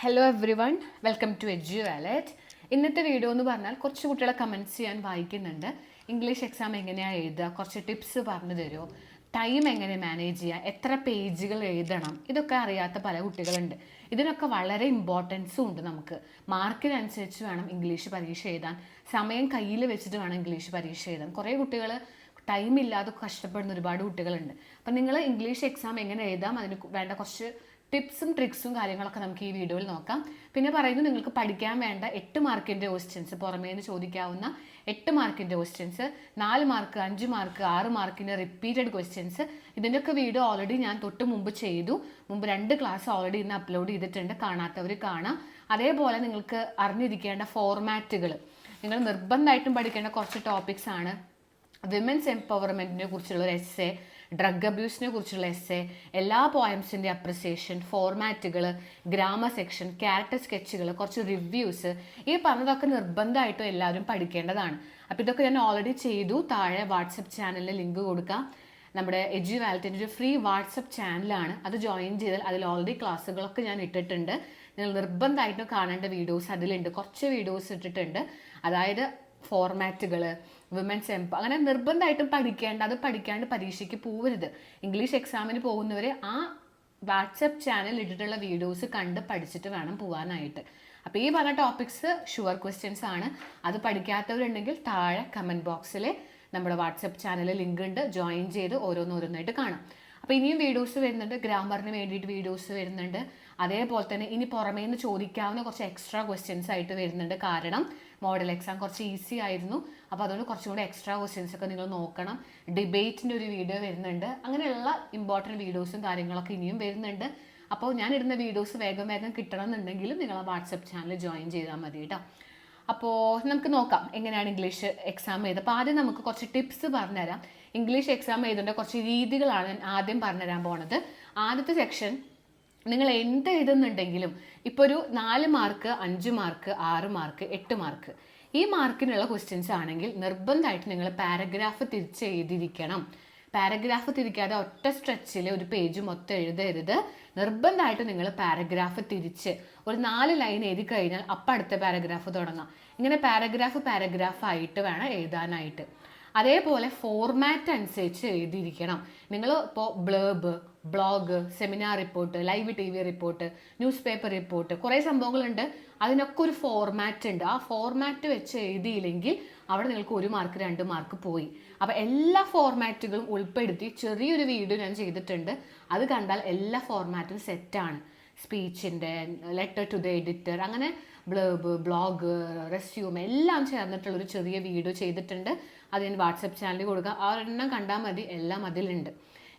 Hello everyone welcome to Edge Wallet ഇന്നത്തെ video എന്ന് പറഞ്ഞാൽ കുറച്ച് കുട്ടികളെ കമന്റ്സ് ചെയ്യാൻ വായിക്കുന്നുണ്ട്. ഇംഗ്ലീഷ് എക്സാം എങ്ങനെയാണ് എഴുതുക? കുറച്ച് ടിപ്സ് പറഞ്ഞു തരുമോ? ടൈം എങ്ങനെ മാനേജ് ചെയ്യുക എത്ര പേജുകൾ എഴുതണം? ഇതൊക്കെ അറിയാത്ത പല കുട്ടികളുണ്ട്. ഇതിനൊക്കെ വളരെ ഇമ്പോർട്ടൻസും ഉണ്ട് നമുക്ക്. മാർക്കിനനുസരിച്ച് വേണം ഇംഗ്ലീഷ് പരീക്ഷ എഴുതാൻ. സമയം കയ്യിൽ വെച്ചിട്ട് വേണം ഇംഗ്ലീഷ് പരീക്ഷ എഴുതാൻ. കുറേ കുട്ടികൾ ടൈം ഇല്ലാതെ കഷ്ടപ്പെടുന്ന ഒരുപാട് കുട്ടികളുണ്ട്. അപ്പം നിങ്ങൾ ഇംഗ്ലീഷ് എക്സാം എങ്ങനെ എഴുതാം? അതിന് വേണ്ട കുറച്ച് ടിപ്സും ട്രിക്സും കാര്യങ്ങളൊക്കെ നമുക്ക് ഈ വീഡിയോയിൽ നോക്കാം. പിന്നെ പറയുന്നു നിങ്ങൾക്ക് പഠിക്കാൻ വേണ്ട എട്ട് മാർക്കിന്റെ ക്വസ്റ്റ്യൻസ് പുറമേ നിന്ന് ചോദിക്കാവുന്ന എട്ട് മാർക്കിന്റെ ക്വസ്റ്റ്യൻസ് നാല് മാർക്ക് അഞ്ച് മാർക്ക് ആറ് മാർക്കിന്റെ റിപ്പീറ്റഡ് ക്വസ്റ്റ്യൻസ് ഇതിന്റെയൊക്കെ വീഡിയോ ഓൾറെഡി ഞാൻ തൊട്ട് മുമ്പ് ചെയ്തു. മുമ്പ് രണ്ട് ക്ലാസ് ഓൾറെഡി ഇന്ന് അപ്ലോഡ് ചെയ്തിട്ടുണ്ട്. കാണാത്തവർ കാണാം. അതേപോലെ നിങ്ങൾക്ക് അറിഞ്ഞിരിക്കേണ്ട ഫോർമാറ്റുകൾ നിങ്ങൾ നിർബന്ധമായിട്ടും പഠിക്കേണ്ട കുറച്ച് ടോപ്പിക്സ് ആണ്. വിമൻസ് എംപവർമെന്റിനെ കുറിച്ചുള്ള ഒരു എസ്സേ ഡ്രഗ് അബ്യൂസിനെ കുറിച്ചുള്ള എസ്സേ എല്ലാ പോയംസിന്റെ അപ്രിസിയേഷൻ ഫോർമാറ്റുകൾ ഗ്രാമ സെക്ഷൻ ക്യാരക്ടർ സ്കെച്ചുകൾ കുറച്ച് റിവ്യൂസ് ഈ പറഞ്ഞതൊക്കെ നിർബന്ധമായിട്ടും എല്ലാവരും പഠിക്കേണ്ടതാണ്. അപ്പോൾ ഇതൊക്കെ ഞാൻ ഓൾറെഡി ചെയ്തു. താഴെ വാട്സപ്പ് ചാനലിൽ ലിങ്ക് കൊടുക്കാം. നമ്മുടെ എജു വാലറ്റിന്റെ ഒരു ഫ്രീ വാട്സപ്പ് ചാനലാണ് അത് ജോയിൻ ചെയ്താൽ അതിൽ ഓൾറെഡി ക്ലാസ്സുകളൊക്കെ ഞാൻ ഇട്ടിട്ടുണ്ട്. നിങ്ങൾ നിർബന്ധമായിട്ടും കാണേണ്ട വീഡിയോസ് അതിലുണ്ട്. കുറച്ച് വീഡിയോസ് ഇട്ടിട്ടുണ്ട്. അതായത് ഫോർമാറ്റുകൾ വിമൻസ് എംപ അങ്ങനെ നിർബന്ധമായിട്ടും പഠിക്കേണ്ട അത് പഠിക്കാണ്ട് പരീക്ഷയ്ക്ക് പോവരുത്. ഇംഗ്ലീഷ് എക്സാമിന് പോകുന്നവർ ആ വാട്സപ്പ് ചാനൽ ഇട്ടിട്ടുള്ള വീഡിയോസ് കണ്ട് പഠിച്ചിട്ട് വേണം പോകാനായിട്ട് അപ്പോൾ ഈ പറഞ്ഞ ടോപ്പിക്സ് ഷുവർ ക്വസ്റ്റ്യൻസ് ആണ്. അത് പഠിക്കാത്തവരുണ്ടെങ്കിൽ താഴെ കമന്റ് ബോക്സിൽ നമ്മുടെ വാട്സപ്പ് ചാനൽ ലിങ്ക് ഉണ്ട്. ജോയിൻ ചെയ്ത് ഓരോന്നോരോന്നായിട്ട് കാണാം. അപ്പോൾ ഇനിയും വീഡിയോസ് വരുന്നുണ്ട്. ഗ്രാമറിന് വേണ്ടിയിട്ട് വീഡിയോസ് വരുന്നുണ്ട്. അതേപോലെ തന്നെ ഇനി പുറമേ നിന്ന് ചോദിക്കാവുന്ന കുറച്ച് എക്സ്ട്രാ ക്വസ്റ്റ്യൻസ് ആയിട്ട് വരുന്നുണ്ട്. കാരണം മോഡൽ എക്സാം കുറച്ച് ഈസി ആയിരുന്നു. അപ്പോൾ അതുകൊണ്ട് കുറച്ചും കൂടി എക്സ്ട്രാ ക്വസ്റ്റ്യൻസ് ഒക്കെ നിങ്ങൾ നോക്കണം. ഡിബേറ്റിന്റെ ഒരു വീഡിയോ വരുന്നുണ്ട്. അങ്ങനെയുള്ള ഇമ്പോർട്ടന്റ് വീഡിയോസും കാര്യങ്ങളൊക്കെ ഇനിയും വരുന്നുണ്ട്. അപ്പോൾ ഞാൻ ഇടുന്ന വീഡിയോസ് വേഗം വേഗം കിട്ടണം നിങ്ങൾ ആ വാട്സപ്പ് ചാനൽ ജോയിൻ ചെയ്താൽ മതി കേട്ടോ. അപ്പോൾ നമുക്ക് നോക്കാം എങ്ങനെയാണ് ഇംഗ്ലീഷ് എക്സാം എഴുതുക അപ്പോൾ ആദ്യം നമുക്ക് കുറച്ച് ടിപ്സ് പറഞ്ഞുതരാം. ഇംഗ്ലീഷ് എക്സാം എഴുതേണ്ട കുറച്ച് രീതികളാണ് ഞാൻ ആദ്യം പറഞ്ഞുതരാൻ പോണത്. ആദ്യത്തെ സെക്ഷൻ നിങ്ങൾ എന്ത് എഴുതുന്നുണ്ടെങ്കിലും ഇപ്പോൾ ഒരു നാല് മാർക്ക് അഞ്ച് മാർക്ക് ആറ് മാർക്ക് എട്ട് മാർക്ക് ഈ മാർക്കിനുള്ള ക്വസ്റ്റ്യൻസ് ആണെങ്കിൽ നിർബന്ധമായിട്ട് നിങ്ങൾ പാരഗ്രാഫ് തിരിച്ച് എഴുതിയിരിക്കണം. പാരഗ്രാഫ് തിരിക്കാതെ ഒറ്റ സ്ട്രെച്ചിൽ ഒരു പേജ് മൊത്തം എഴുതരുത്. നിർബന്ധമായിട്ട് നിങ്ങൾ പാരഗ്രാഫ് തിരിച്ച് ഒരു നാല് ലൈൻ എഴുതി കഴിഞ്ഞാൽ അപ്പം അടുത്ത പാരഗ്രാഫ് തുടങ്ങാം. ഇങ്ങനെ പാരഗ്രാഫ് പാരഗ്രാഫ് ആയിട്ട് വേണം എഴുതാനായിട്ട്. അതേപോലെ ഫോർമാറ്റ് അനുസരിച്ച് എഴുതിയിരിക്കണം. നിങ്ങൾ ഇപ്പോൾ blurb blog seminar report live T V report newspaper report കുറേ സംഭവങ്ങളുണ്ട്. അതിനൊക്കെ ഒരു ഫോർമാറ്റ് ഉണ്ട്. ആ ഫോർമാറ്റ് വെച്ച് എഴുതിയില്ലെങ്കിൽ അവിടെ നിങ്ങൾക്ക് ഒരു മാർക്ക് രണ്ട് മാർക്ക് പോയി. അപ്പോൾ എല്ലാ ഫോർമാറ്റുകളും ഉൾപ്പെടുത്തി ചെറിയൊരു വീഡിയോ ഞാൻ ചെയ്തിട്ടുണ്ട്. അത് കണ്ടാൽ എല്ലാ ഫോർമാറ്റും സെറ്റാണ് സ്പീച്ചിന്റെ ലെറ്റർ ടു ദ എഡിറ്റർ അങ്ങനെ ബ്ലേബ് ബ്ലോഗ് റെസ്യൂം എല്ലാം ചേർന്നിട്ടുള്ള ഒരു ചെറിയ വീഡിയോ ചെയ്തിട്ടുണ്ട്. അത് ഞാൻ വാട്സപ്പ് ചാനലിൽ കൊടുക്കുക ആ ഒരെണ്ണം കണ്ടാൽ മതി. എല്ലാം അതിലുണ്ട്.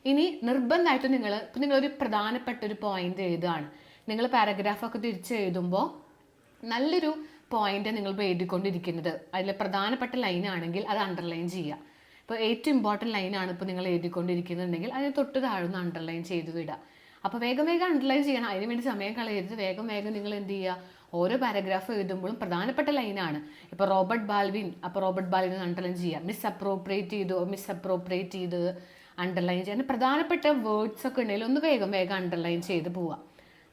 ഇനി നിർബന്ധമായിട്ട് നിങ്ങൾ ഇപ്പം നിങ്ങളൊരു പ്രധാനപ്പെട്ട ഒരു പോയിന്റ് എഴുതുകയാണ്. നിങ്ങൾ പാരഗ്രാഫൊക്കെ തിരിച്ച് എഴുതുമ്പോൾ നല്ലൊരു പോയിന്റ് നിങ്ങൾ എഴുതിക്കൊണ്ടിരിക്കുന്നത്. അതിൽ പ്രധാനപ്പെട്ട ലൈൻ ആണെങ്കിൽ അത് അണ്ടർലൈൻ ചെയ്യുക. ഇപ്പോൾ ഏറ്റവും ഇമ്പോർട്ടന്റ് ലൈനാണ് ഇപ്പോൾ നിങ്ങൾ എഴുതിക്കൊണ്ടിരിക്കുന്നുണ്ടെങ്കിൽ അതിന് തൊട്ട് താഴ്ന്ന് അണ്ടർലൈൻ ചെയ്ത് വിടുക. അപ്പോൾ വേഗം വേഗം അണ്ടർലൈൻ ചെയ്യണം. അതിന് വേണ്ടി സമയം കളയരുത്. വേഗം വേഗം നിങ്ങൾ എന്ത് ചെയ്യുക? ഓരോ പാരഗ്രാഫ് എഴുതുമ്പോഴും പ്രധാനപ്പെട്ട ലൈനാണ് ഇപ്പോൾ റോബർട്ട് ബാൽവിൻ അപ്പോൾ റോബർട്ട് ബാൽവിൻ അണ്ടർലൈൻ ചെയ്യുക. മിസ് അപ്രോപ്രിയേറ്റ് ചെയ്തു മിസ് അപ്രോപ്രിയേറ്റ് ചെയ്ത്. അണ്ടർലൈൻ ചെയ്യാൻ പ്രധാനപ്പെട്ട വേർഡ്സ് ഒക്കെ ഉണ്ടെങ്കിൽ ഒന്ന് വേഗം വേഗം അണ്ടർലൈൻ ചെയ്ത് പോവുക.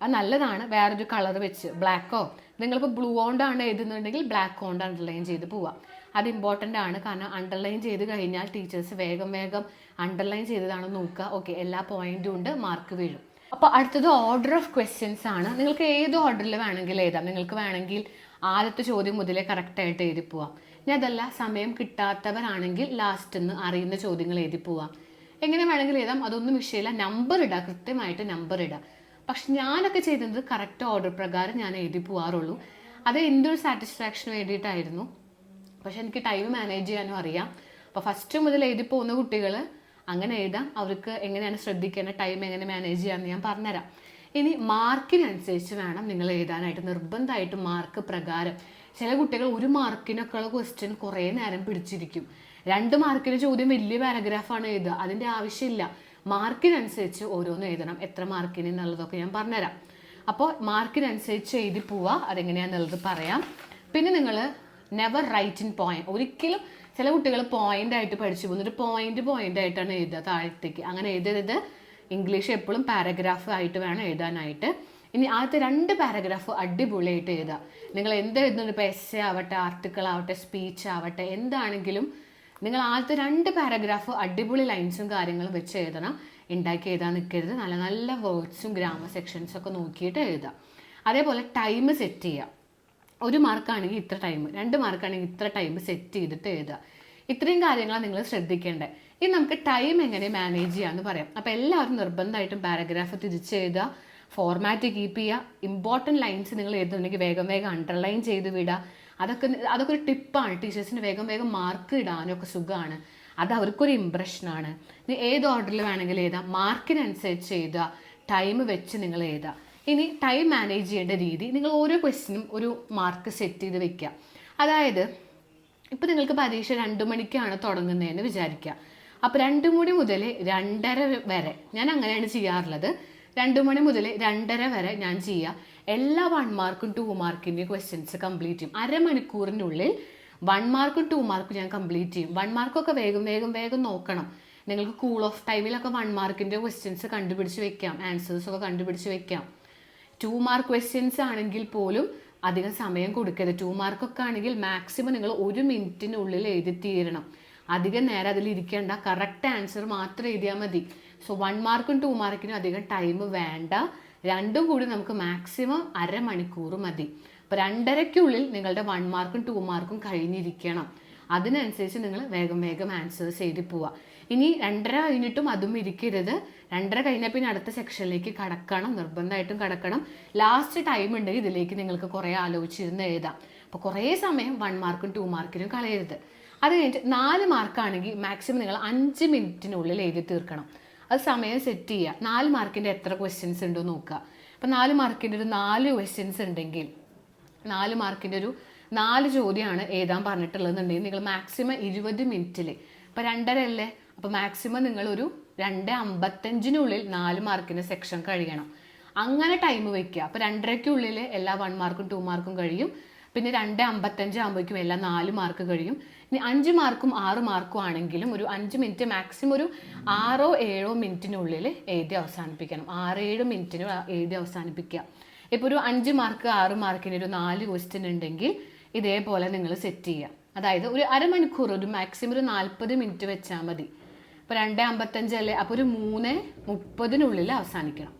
അത് നല്ലതാണ്. വേറൊരു കളർ വെച്ച് ബ്ലാക്കോ നിങ്ങൾക്ക് ബ്ലൂ കൊണ്ടാണ് എഴുതുന്നുണ്ടെങ്കിൽ ബ്ലാക്ക് കൊണ്ട് അണ്ടർലൈൻ ചെയ്ത് പോവാം അത് ഇമ്പോർട്ടന്റ് ആണ്. കാരണം അണ്ടർലൈൻ ചെയ്ത് കഴിഞ്ഞാൽ ടീച്ചേഴ്സ് വേഗം വേഗം അണ്ടർലൈൻ ചെയ്തതാണ് നോക്കുക. ഓക്കെ എല്ലാ പോയിന്റും ഉണ്ട്. മാർക്ക് വീഴും. അപ്പോൾ അടുത്തത് ഓർഡർ ഓഫ് ക്വസ്റ്റ്യൻസ് ആണ്. നിങ്ങൾക്ക് ഏത് ഓർഡറിൽ വേണമെങ്കിൽ എഴുതാം. നിങ്ങൾക്ക് വേണമെങ്കിൽ ആദ്യത്തെ ചോദ്യം മുതലേ കറക്റ്റായിട്ട് എഴുതി പോവാം. ഇനി അതല്ല സമയം കിട്ടാത്തവരാണെങ്കിൽ ലാസ്റ്റ് നിന്ന് അറിയുന്ന ചോദ്യങ്ങൾ എഴുതി പോവാം. എങ്ങനെ വേണമെങ്കിൽ എഴുതാം. അതൊന്നും വിഷയമില്ല നമ്പർ ഇടുക കൃത്യമായിട്ട് നമ്പർ ഇടുക പക്ഷെ ഞാനൊക്കെ ചെയ്തത് കറക്റ്റ് ഓർഡർ പ്രകാരം ഞാൻ എഴുതി പോകാറുള്ളൂ അത് എന്റെ ഒരു സാറ്റിസ്ഫാക്ഷന് വേണ്ടിയിട്ടായിരുന്നു. പക്ഷെ എനിക്ക് ടൈം മാനേജ് ചെയ്യാനും അറിയാം. അപ്പോൾ ഫസ്റ്റ് മുതൽ എഴുതി പോകുന്ന കുട്ടികൾ അങ്ങനെ എഴുതാം. അവർക്ക് എങ്ങനെയാണ് ശ്രദ്ധിക്കേണ്ടത് ടൈം എങ്ങനെ മാനേജ് ചെയ്യാമെന്ന് ഞാൻ പറഞ്ഞുതരാം. ഇനി മാർക്കിനനുസരിച്ച് വേണം നിങ്ങൾ എഴുതാനായിട്ട്. നിർബന്ധമായിട്ട് മാർക്ക് പ്രകാരം. ചില കുട്ടികൾ ഒരു മാർക്കിനൊക്കെയുള്ള ക്വസ്റ്റ്യൻ കുറേ നേരം പിടിച്ചിരിക്കും. രണ്ട് മാർക്കിന് ചോദ്യം വലിയ പാരഗ്രാഫാണ് എഴുതുക. അതിന്റെ ആവശ്യമില്ല. മാർക്കിനനുസരിച്ച് ഓരോന്ന് എഴുതണം. എത്ര മാർക്കിന് എന്നുള്ളതൊക്കെ ഞാൻ പറഞ്ഞുതരാം. അപ്പോൾ മാർക്കിനനുസരിച്ച് എഴുതി പോവുക അതെങ്ങനെയാണെന്നുള്ളത് പറയാം. പിന്നെ നിങ്ങൾ നെവർ റൈറ്റ് ഇൻ പോയിന്റ് ഒരിക്കലും ചില കുട്ടികൾ പോയിന്റ് ആയിട്ട് പഠിച്ചു പോകുന്നു. ഒരു പോയിന്റ് പോയിന്റ് ആയിട്ടാണ് എഴുതുക താഴത്തേക്ക്. അങ്ങനെ എഴുതരുത്. ഇംഗ്ലീഷ് എപ്പോഴും പാരഗ്രാഫ് ആയിട്ട് വേണം എഴുതാനായിട്ട്. ഇനി ആദ്യത്തെ രണ്ട് പാരഗ്രാഫ് അടിപൊളിയായിട്ട് എഴുതുക. നിങ്ങൾ എന്ത് എഴുതുന്നുണ്ട് ഇപ്പോൾ എസ് ആവട്ടെ ആർട്ടിക്കിൾ ആവട്ടെ സ്പീച്ച് ആവട്ടെ എന്താണെങ്കിലും നിങ്ങൾ ആദ്യത്തെ രണ്ട് പാരഗ്രാഫ് അടിപൊളി ലൈൻസും കാര്യങ്ങളും വെച്ച് എഴുതണം. ഉണ്ടാക്കി എഴുതാൻ നിൽക്കരുത് നല്ല നല്ല വേർഡ്സും ഗ്രാമർ സെക്ഷൻസും ഒക്കെ നോക്കിയിട്ട് എഴുതുക അതേപോലെ ടൈം സെറ്റ് ചെയ്യുക ഒരു മാർക്കാണെങ്കിൽ ഇത്ര ടൈം രണ്ട് മാർക്കാണെങ്കിൽ ഇത്ര ടൈം സെറ്റ് ചെയ്തിട്ട് എഴുതുക ഇത്രയും കാര്യങ്ങളാണ് നിങ്ങൾ ശ്രദ്ധിക്കേണ്ടത്. ഇനി നമുക്ക് ടൈം എങ്ങനെ മാനേജ് ചെയ്യാമെന്ന് പറയാം. അപ്പോൾ എല്ലാവരും നിർബന്ധമായിട്ടും പാരഗ്രാഫ് തിരിച്ച് എഴുതുക. ഫോർമാറ്റ് കീപ്പ് ചെയ്യുക. ഇമ്പോർട്ടന്റ് ലൈൻസ് നിങ്ങൾ എഴുതുന്നുണ്ടെങ്കിൽ വേഗം വേഗം അണ്ടർലൈൻ ചെയ്ത് വിടുക. അതൊക്കെ അതൊക്കെ ഒരു ടിപ്പാണ്. ടീച്ചേഴ്സിന് വേഗം വേഗം മാർക്ക് ഇടാനൊക്കെ സുഖമാണ് അത് അവർക്കൊരു ഇമ്പ്രഷനാണ് ഇനി ഏത് ഓർഡറിൽ വേണമെങ്കിലും എഴുതാം. മാർക്കിനനുസരിച്ച് എഴുതുക. ടൈം വെച്ച് നിങ്ങൾ എഴുതുക. ഇനി ടൈം മാനേജ് ചെയ്യേണ്ട രീതി. നിങ്ങൾ ഓരോ ക്വസ്റ്റിനും ഒരു മാർക്ക് സെറ്റ് ചെയ്ത് വെക്കുക. അതായത് ഇപ്പോൾ നിങ്ങൾക്ക് പരീക്ഷ രണ്ട് മണിക്കാണ് തുടങ്ങുന്നതെന്ന് വിചാരിക്കുക. അപ്പോൾ രണ്ട് മണി മുതൽ രണ്ടര വരെ ഞാൻ അങ്ങനെയാണ് ചെയ്യാറുള്ളത്. രണ്ട് മണി മുതൽ രണ്ടര വരെ ഞാൻ ചെയ്യുക. എല്ലാ വൺ മാർക്കും ടു മാർക്കിന്റെ ക്വസ്റ്റ്യൻസ് കംപ്ലീറ്റ് ചെയ്യും. അരമണിക്കൂറിനുള്ളിൽ വൺ മാർക്കും ടു മാർക്കും ഞാൻ കംപ്ലീറ്റ് ചെയ്യും. വൺ മാർക്കൊക്കെ വേഗം വേഗം വേഗം നോക്കണം. നിങ്ങൾക്ക് കൂൾ ഓഫ് ടൈമിലൊക്കെ വൺ മാർക്കിന്റെ ക്വസ്റ്റ്യൻസ് കണ്ടുപിടിച്ച് വെക്കാം. ആൻസേഴ്സൊക്കെ കണ്ടുപിടിച്ച് വെക്കാം. ടു മാർക്ക് ക്വസ്റ്റ്യൻസ് ആണെങ്കിൽ പോലും അധികം സമയം കൊടുക്കരുത്. ടു മാർക്കൊക്കെ ആണെങ്കിൽ മാക്സിമം നിങ്ങൾ ഒരു മിനിറ്റിനുള്ളിൽ എഴുതി തീരണം. അധികം നേരം അതിൽ ഇരിക്കേണ്ട. കറക്റ്റ് ആൻസർ മാത്രം എഴുതിയാൽ മതി. സോ വൺ മാർക്കും ടു മാർക്കിനും അധികം ടൈം വേണ്ട. രണ്ടും കൂടി നമുക്ക് മാക്സിമം അരമണിക്കൂർ മതി. അപ്പോൾ രണ്ടരയ്ക്കുള്ളിൽ നിങ്ങളുടെ വൺ മാർക്കും ടു മാർക്കും കഴിഞ്ഞിരിക്കണം. അതിനനുസരിച്ച് നിങ്ങൾ വേഗം വേഗം ആൻസേഴ്സ് എഴുതി പോവുക ഇനി രണ്ടര കഴിഞ്ഞിട്ടും അതും ഇരിക്കരുത്. രണ്ടര കഴിഞ്ഞാൽ പിന്നെ അടുത്ത സെക്ഷനിലേക്ക് കടക്കണം നിർബന്ധമായിട്ടും കടക്കണം. ലാസ്റ്റ് ടൈം ഉണ്ടെങ്കിൽ ഇതിലേക്ക് നിങ്ങൾക്ക് കുറേ ആലോചിച്ചിരുന്ന് എഴുതാം. അപ്പോൾ കുറേ സമയം വൺ മാർക്കും ടു മാർക്കിനും കളയരുത്. അത് കഴിഞ്ഞിട്ട് നാല് മാർക്കാണെങ്കിൽ മാക്സിമം നിങ്ങൾ അഞ്ച് മിനിറ്റിനുള്ളിൽ എഴുതി തീർക്കണം. അത് സമയം സെറ്റ് ചെയ്യുക നാല് മാർക്കിന്റെ എത്ര ക്വസ്റ്റ്യൻസ് ഉണ്ടോ നോക്കുക അപ്പം നാല് മാർക്കിന്റെ ഒരു നാല് ക്വസ്റ്റ്യൻസ് ഉണ്ടെങ്കിൽ നാല് മാർക്കിന്റെ ഒരു നാല് ചോദ്യമാണ് എഴുതാൻ പറഞ്ഞിട്ടുള്ളതെന്നുണ്ടെങ്കിൽ നിങ്ങൾ മാക്സിമം ഇരുപത് മിനിറ്റിൽ ഇപ്പോൾ രണ്ടര അല്ലേ? അപ്പോൾ മാക്സിമം നിങ്ങളൊരു രണ്ട് അമ്പത്തഞ്ചിനുള്ളിൽ നാല് മാർക്കിന്റെ സെക്ഷൻ കഴിയണം. അങ്ങനെ ടൈം വെക്കുക അപ്പോൾ രണ്ടരയ്ക്കുള്ളിൽ എല്ലാ വൺ മാർക്കും ടു മാർക്കും കഴിയും. പിന്നെ രണ്ട് അമ്പത്തഞ്ച് ആകുമ്പോഴേക്കും എല്ലാ നാല് മാർക്ക് കഴിയും. ഇനി അഞ്ച് മാർക്കും ആറ് മാർക്കും ആണെങ്കിലും ഒരു അഞ്ച് മിനിറ്റ് മാക്സിമം ഒരു ആറോ ഏഴോ മിനിറ്റിനുള്ളിൽ എഴുതി അവസാനിപ്പിക്കണം. ആറ് ഏഴ് മിനിറ്റിന് എഴുതി അവസാനിപ്പിക്കുക. ഇപ്പോൾ ഒരു അഞ്ച് മാർക്ക് ആറ് മാർക്കിന് ഒരു നാല് ക്വസ്റ്റ്യൻ ഉണ്ടെങ്കിൽ ഇതേപോലെ നിങ്ങൾ സെറ്റ് ചെയ്യുക. അതായത് ഒരു അരമണിക്കൂർ ഒരു മാക്സിമം ഒരു നാൽപ്പത് മിനിറ്റ് വെച്ചാൽ മതി. ഇപ്പോൾ രണ്ട് അമ്പത്തഞ്ചല്ലേ അപ്പോൾ ഒരു മൂന്ന് മുപ്പതിനുള്ളിൽ അവസാനിക്കണം.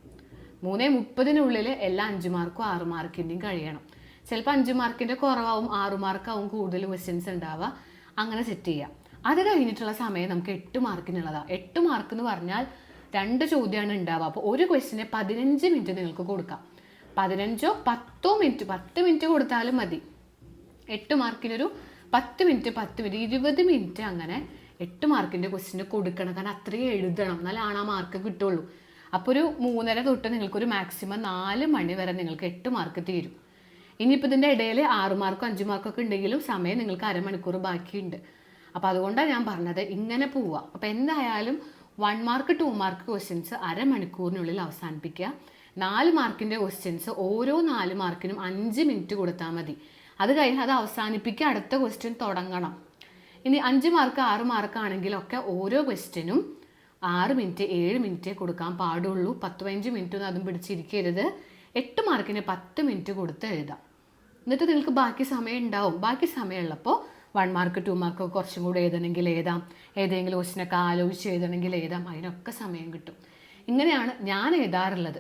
മൂന്ന് മുപ്പതിനുള്ളിൽ എല്ലാ അഞ്ച് മാർക്കും ആറ് മാർക്കിന്റെയും കഴിയണം. ചിലപ്പോൾ അഞ്ച് മാർക്കിന്റെ കുറവാവും ആറ് മാർക്കാവും കൂടുതൽ ക്വസ്റ്റ്യൻസ് ഉണ്ടാവുക. അങ്ങനെ സെറ്റ് ചെയ്യാം. അത് കഴിഞ്ഞിട്ടുള്ള സമയം നമുക്ക് എട്ട് മാർക്കിനുള്ളതാണ് എട്ട് മാർക്ക് എന്ന് പറഞ്ഞാൽ രണ്ട് ചോദ്യമാണ് ഉണ്ടാവുക. അപ്പോൾ ഒരു ക്വസ്റ്റിന് പതിനഞ്ച് മിനിറ്റ് നിങ്ങൾക്ക് കൊടുക്കാം. പതിനഞ്ചോ പത്തോ മിനിറ്റ് പത്ത് മിനിറ്റ് കൊടുത്താലും മതി. എട്ട് മാർക്കിനൊരു പത്ത് മിനിറ്റ് പത്ത് മിനിറ്റ് ഇരുപത് മിനിറ്റ് അങ്ങനെ എട്ട് മാർക്കിന്റെ ക്വസ്റ്റിന് കൊടുക്കണം. കാരണം അത്രയും എഴുതണം. എന്നാലാണ് ആ മാർക്ക് കിട്ടുള്ളൂ. അപ്പോൾ ഒരു മൂന്നര തൊട്ട് നിങ്ങൾക്കൊരു മാക്സിമം നാല് മണി വരെ നിങ്ങൾക്ക് എട്ട് മാർക്ക് തീരും. ഇനിയിപ്പോൾ ഇതിന്റെ ഇടയിൽ ആറ് മാർക്കോ അഞ്ച് മാർക്കോ ഒക്കെ ഉണ്ടെങ്കിലും സമയം നിങ്ങൾക്ക് അരമണിക്കൂർ ബാക്കിയുണ്ട്. അപ്പോൾ അതുകൊണ്ടാണ് ഞാൻ പറഞ്ഞത് ഇങ്ങനെ പോവുക അപ്പോൾ എന്തായാലും one mark two mark questions അരമണിക്കൂറിനുള്ളിൽ അവസാനിപ്പിക്കുക. നാല് മാർക്കിന്റെ ക്വസ്റ്റ്യൻസ് ഓരോ നാല് മാർക്കിനും അഞ്ച് മിനിറ്റ് കൊടുത്താൽ മതി. അത് കഴിഞ്ഞ് അത് അവസാനിപ്പിക്കുക അടുത്ത ക്വസ്റ്റ്യൻ തുടങ്ങണം. ഇനി അഞ്ച് മാർക്ക് ആറ് മാർക്ക് ആണെങ്കിലൊക്കെ ഓരോ ക്വസ്റ്റ്യനും ആറ് മിനിറ്റ് ഏഴ് മിനിറ്റ് കൊടുക്കാൻ പാടുള്ളൂ. പത്ത് പതിനഞ്ച് മിനിറ്റ് ഒന്നും അതും പിടിച്ചിരിക്കരുത്. എട്ട് മാർക്കിന് പത്ത് മിനിറ്റ് കൊടുത്ത് എഴുതാം. എന്നിട്ട് നിങ്ങൾക്ക് ബാക്കി സമയം ഉണ്ടാവും. ബാക്കി സമയമുള്ളപ്പോൾ വൺ മാർക്ക് ടു മാർക്ക് കുറച്ചും കൂടെ എഴുതണമെങ്കിൽ എഴുതാം. ഏതെങ്കിലും ക്വസ്റ്റിനൊക്കെ ആലോചിച്ച് എഴുതണമെങ്കിൽ എഴുതാം. അതിനൊക്കെ സമയം കിട്ടും. ഇങ്ങനെയാണ് ഞാൻ എഴുതാറുള്ളത്.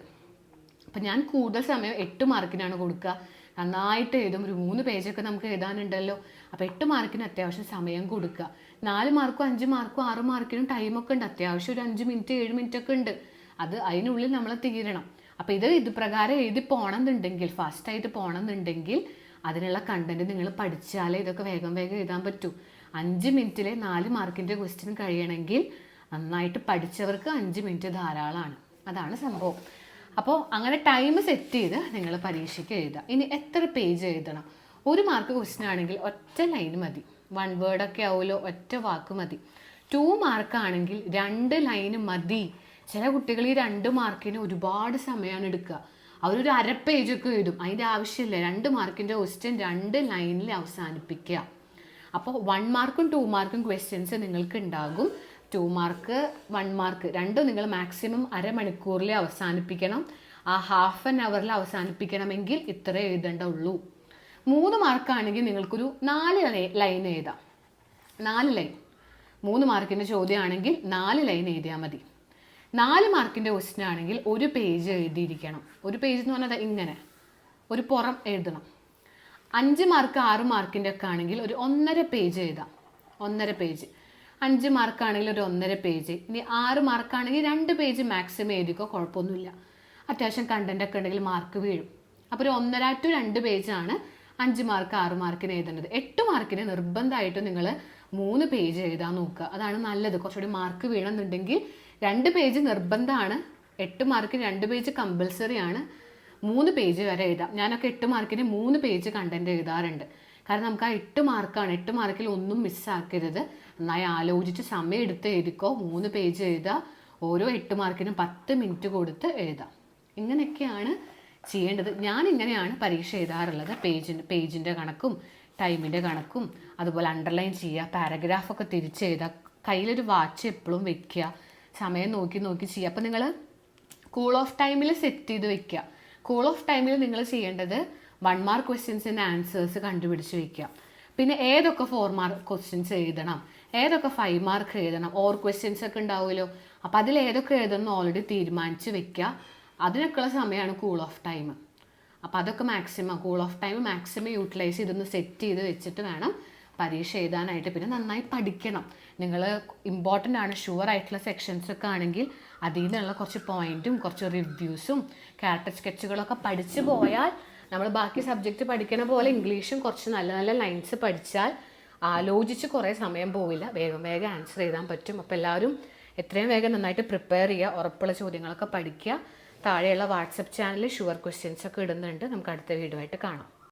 അപ്പം ഞാൻ കൂടുതൽ സമയം എട്ട് മാർക്കിനാണ് കൊടുക്കുക. നന്നായിട്ട് എഴുതും. ഒരു മൂന്ന് പേജൊക്കെ നമുക്ക് എഴുതാനുണ്ടല്ലോ. അപ്പോൾ എട്ട് മാർക്കിന് അത്യാവശ്യം സമയം കൊടുക്കുക. നാല് മാർക്കും അഞ്ച് മാർക്കും ആറ് മാർക്കിനും ടൈമൊക്കെ ഉണ്ട്. അത്യാവശ്യം ഒരു അഞ്ച് മിനിറ്റ് ഏഴ് മിനിറ്റ് ഒക്കെ ഉണ്ട്. അത് അതിനുള്ളിൽ നമ്മൾ തീരണം. അപ്പോൾ ഇത് ഇത് പ്രകാരം എഴുതി പോകണമെന്നുണ്ടെങ്കിൽ ഫാസ്റ്റായിട്ട് പോകണമെന്നുണ്ടെങ്കിൽ അതിനുള്ള കണ്ടന്റ് നിങ്ങൾ പഠിച്ചാലേ ഇതൊക്കെ വേഗം വേഗം എഴുതാൻ പറ്റൂ. അഞ്ച് മിനിറ്റിലെ നാല് മാർക്കിന്റെ ക്വസ്റ്റ്യൻ കഴിയണമെങ്കിൽ നന്നായിട്ട് പഠിച്ചവർക്ക് അഞ്ച് മിനിറ്റ് ധാരാളമാണ്. അതാണ് സംഭവം. അപ്പോൾ അങ്ങനെ ടൈം സെറ്റ് ചെയ്ത് നിങ്ങൾ പരീക്ഷയ്ക്ക് എഴുതുക. ഇനി എത്ര പേജ് എഴുതണം? ഒരു മാർക്ക് ക്വസ്റ്റ്യൻ ആണെങ്കിൽ ഒറ്റ ലൈൻ മതി. വൺ വേർഡൊക്കെ ആവുമല്ലോ ഒറ്റ വാക്ക് മതി. ടു മാർക്ക് ആണെങ്കിൽ രണ്ട് ലൈന് മതി. ചില കുട്ടികൾ ഈ രണ്ട് മാർക്കിന് ഒരുപാട് സമയമാണ് എടുക്കുക. അവരൊരു അര പേജൊക്കെ എഴുതും അതിന്റെ ആവശ്യമില്ല. രണ്ട് മാർക്കിന്റെ ക്വസ്റ്റ്യൻ രണ്ട് ലൈനിൽ അവസാനിപ്പിക്കുക. അപ്പോൾ വൺ മാർക്കും ടു മാർക്കും ക്വസ്റ്റ്യൻസ് നിങ്ങൾക്ക് ഉണ്ടാകും. ടു മാർക്ക് വൺ മാർക്ക് രണ്ടും നിങ്ങൾ മാക്സിമം അരമണിക്കൂറിൽ അവസാനിപ്പിക്കണം. ആ ഹാഫ് ആൻ അവറിൽ അവസാനിപ്പിക്കണമെങ്കിൽ ഇത്ര എഴുതേണ്ടുള്ളൂ. മൂന്ന് മാർക്കാണെങ്കിൽ നിങ്ങൾക്കൊരു നാല് ലൈൻ എഴുതാം. നാല് ലൈൻ മൂന്ന് മാർക്കിന്റെ ചോദ്യമാണെങ്കിൽ നാല് ലൈൻ എഴുതിയാൽ മതി. നാല് മാർക്കിന്റെ ക്വസ്റ്റ്യൻ ആണെങ്കിൽ ഒരു പേജ് എഴുതിയിരിക്കണം. ഒരു പേജ് എന്ന് പറഞ്ഞാൽ ഇങ്ങനെ. ഒരു പുറം എഴുതണം. അഞ്ച് മാർക്ക് ആറ് മാർക്കിന്റെ ഒക്കെ ആണെങ്കിൽ ഒരു ഒന്നര പേജ് എഴുതാം. ഒന്നര പേജ് അഞ്ച് മാർക്കാണെങ്കിൽ ഒരു ഒന്നര പേജ് ഇനി ആറ് മാർക്കാണെങ്കിൽ രണ്ട് പേജ് മാക്സിമം എഴുതിക്കോ കുഴപ്പമൊന്നുമില്ല. അത്യാവശ്യം കണ്ടന്റ് ഒക്കെ ഉണ്ടെങ്കിൽ മാർക്ക് വീഴും. അപ്പോൾ ഒരു ഒന്നര ടു രണ്ട് പേജാണ് അഞ്ച് മാർക്ക് ആറ് മാർക്കിന് എഴുതേണ്ടത്. എട്ട് മാർക്കിന് നിർബന്ധമായിട്ടും നിങ്ങൾ മൂന്ന് പേജ് എഴുതാൻ നോക്കുക. അതാണ് നല്ലത്. കുറച്ചുകൂടി മാർക്ക് വീണമെന്നുണ്ടെങ്കിൽ രണ്ട് പേജ് നിർബന്ധമാണ് എട്ട് മാർക്കിന് രണ്ട് പേജ് കമ്പൽസറി ആണ്. മൂന്ന് പേജ് വരെ എഴുതാം. ഞാനൊക്കെ എട്ട് മാർക്കിന് മൂന്ന് പേജ് കണ്ടന്റ് എഴുതാറുണ്ട്. കാരണം നമുക്ക് ആ എട്ട് മാർക്കാണ് എട്ട് മാർക്കിൽ ഒന്നും മിസ്സാക്കരുത് നന്നായി ആലോചിച്ച് സമയം എടുത്ത് എഴുതിക്കോ മൂന്ന് പേജ് എഴുതുക ഓരോ എട്ട് മാർക്കിനും പത്ത് മിനിറ്റ് കൊടുത്ത് എഴുതാം. ഇങ്ങനെയൊക്കെയാണ് ചെയ്യേണ്ടത്. ഞാൻ ഇങ്ങനെയാണ് പരീക്ഷ എഴുതാറുള്ളത്. പേജിന്റെ പേജിന്റെ കണക്കും ടൈമിന്റെ കണക്കും അതുപോലെ അണ്ടർലൈൻ ചെയ്യുക പാരഗ്രാഫൊക്കെ തിരിച്ച് എഴുതുക കയ്യിലൊരു വാച്ച് എപ്പോഴും വെക്കുക സമയം നോക്കി നോക്കി ചെയ്യുക. അപ്പം നിങ്ങൾ കൂൾ ഓഫ് ടൈമിൽ സെറ്റ് ചെയ്ത് വെക്കുക. കൂൾ ഓഫ് ടൈമിൽ നിങ്ങൾ ചെയ്യേണ്ടത് വൺ മാർക്ക് ക്വസ്റ്റ്യൻസിന്റെ ആൻസേഴ്സ് കണ്ടുപിടിച്ച് വെക്കുക. പിന്നെ ഏതൊക്കെ ഫോർ മാർക്ക് ക്വസ്റ്റ്യൻസ് എഴുതണം? ഏതൊക്കെ ഫൈവ് മാർക്ക് എഴുതണം? ഓർ ക്വസ്റ്റ്യൻസ് ഒക്കെ ഉണ്ടാവുമല്ലോ? അപ്പോൾ അതിൽ ഏതൊക്കെ എഴുതണം ഓൾറെഡി തീരുമാനിച്ച് വെക്കുക. അതിനൊക്കെയുള്ള സമയമാണ് കൂൾ ഓഫ് ടൈം അപ്പോൾ അതൊക്കെ maximum cool off time maximum utilise ചെയ്തൊന്ന് സെറ്റ് ചെയ്ത് വെച്ചിട്ട് വേണം പരീക്ഷ എഴുതാനായിട്ട് പിന്നെ നന്നായി പഠിക്കണം. നിങ്ങൾ ഇമ്പോർട്ടന്റ് ആണ് ഷുവർ ആയിട്ടുള്ള സെക്ഷൻസ് ഒക്കെ ആണെങ്കിൽ അതിൽ നിന്നുള്ള കുറച്ച് പോയിന്റും കുറച്ച് റിവ്യൂസും ക്യാരക്ടർ സ്കെച്ചുകളൊക്കെ പഠിച്ചു പോയാൽ നമ്മൾ ബാക്കി സബ്ജക്റ്റ് പഠിക്കണ പോലെ ഇംഗ്ലീഷും കുറച്ച് നല്ല നല്ല ലൈൻസ് പഠിച്ചാൽ ആലോചിച്ച് കുറേ സമയം പോവില്ല. വേഗം വേഗം ആൻസർ ചെയ്താൽ പറ്റും. അപ്പോൾ എല്ലാവരും എത്രയും വേഗം നന്നായിട്ട് പ്രിപ്പയർ ചെയ്യുക ഉറപ്പുള്ള ചോദ്യങ്ങളൊക്കെ പഠിക്കുക. താഴെയുള്ള വാട്സപ്പ് ചാനലിൽ ഷുവർ ക്വസ്റ്റ്യൻസ് ഒക്കെ ഇടുന്നുണ്ട്. നമുക്ക് അടുത്ത വീഡിയോ ആയിട്ട് കാണാം.